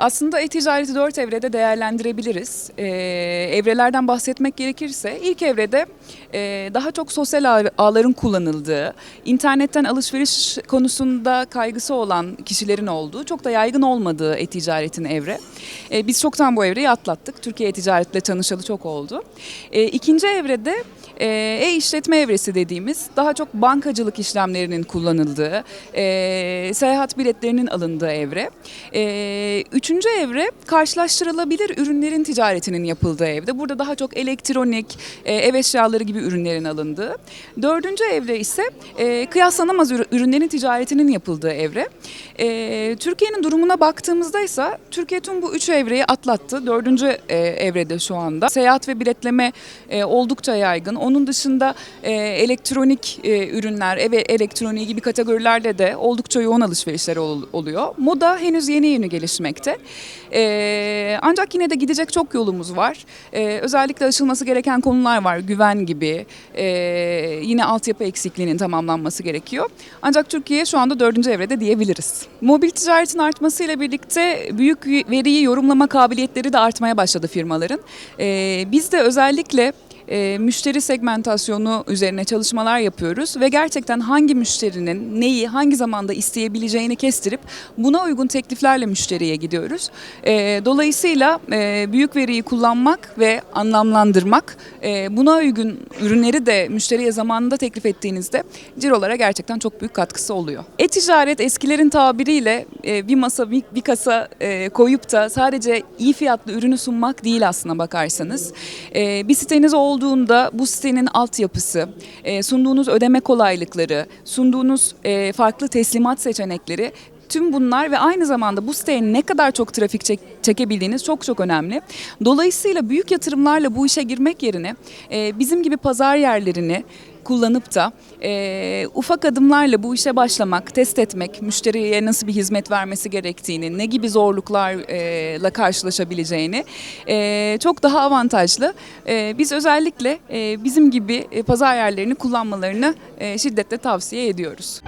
Aslında e-ticareti dört evrede değerlendirebiliriz. Ee, evrelerden bahsetmek gerekirse ilk evrede e, daha çok sosyal ağ- ağların kullanıldığı, internetten alışveriş konusunda kaygısı olan kişilerin olduğu, çok da yaygın olmadığı e-ticaretin evre. Ee, biz çoktan bu evreyi atlattık. Türkiye e-ticaretle tanışalı çok oldu. Ee, ikinci evrede e, e-işletme evresi dediğimiz daha çok bankacılık işlemlerinin kullanıldığı, e, seyahat biletlerinin alındığı evre. E, üçüncü evre karşılaştırılabilir ürünlerin ticaretinin yapıldığı evde. Burada daha çok elektronik, e, ev eşyaları gibi ürünlerin alındığı. Dördüncü evre ise e, kıyaslanamaz ürü- ürünlerin ticaretinin yapıldığı evre. E, Türkiye'nin durumuna baktığımızda ise Türkiye tüm bu üç evreyi atlattı. Dördüncü evrede şu anda. Seyahat ve biletleme oldukça yaygın. Onun dışında elektronik ürünler, ev elektroniği gibi kategorilerde de oldukça yoğun alışverişler ol- oluyor. Moda henüz yeni yeni gelişmekte. E, ancak yine de gidecek çok yolumuz var. E, özellikle aşılması gereken konular var. Güven gibi. E, yine altyapı eksikliğinin tamamlanması gerekiyor. Ancak Türkiye şu anda dördüncü evrede diyebiliriz. Mobil ticaretin artmasıyla birlikte büyük veriyi yorumlama kabiliyetleri de artmaya başladı firmaların. E, biz de özellikle e, müşteri segmentasyonu üzerine çalışmalar yapıyoruz ve gerçekten hangi müşterinin neyi hangi zamanda isteyebileceğini kestirip buna uygun tekliflerle müşteriye gidiyoruz. E, dolayısıyla e, büyük veriyi kullanmak ve anlamlandırmak e, buna uygun ürünleri de müşteriye zamanında teklif ettiğinizde cirolara gerçekten çok büyük katkısı oluyor. E-ticaret eskilerin tabiriyle e, bir masa bir, bir kasa e, koyup da sadece iyi fiyatlı ürünü sunmak değil aslına bakarsanız. E, bir siteniz olduğunda bu sitenin altyapısı, e, sunduğunuz ödeme kolaylıkları, sunduğunuz e, farklı teslimat seçenekleri Tüm bunlar ve aynı zamanda bu siteye ne kadar çok trafik çek- çekebildiğiniz çok çok önemli. Dolayısıyla büyük yatırımlarla bu işe girmek yerine e, bizim gibi pazar yerlerini kullanıp da e, ufak adımlarla bu işe başlamak, test etmek, müşteriye nasıl bir hizmet vermesi gerektiğini, ne gibi zorluklarla karşılaşabileceğini e, çok daha avantajlı. E, biz özellikle e, bizim gibi pazar yerlerini kullanmalarını e, şiddetle tavsiye ediyoruz.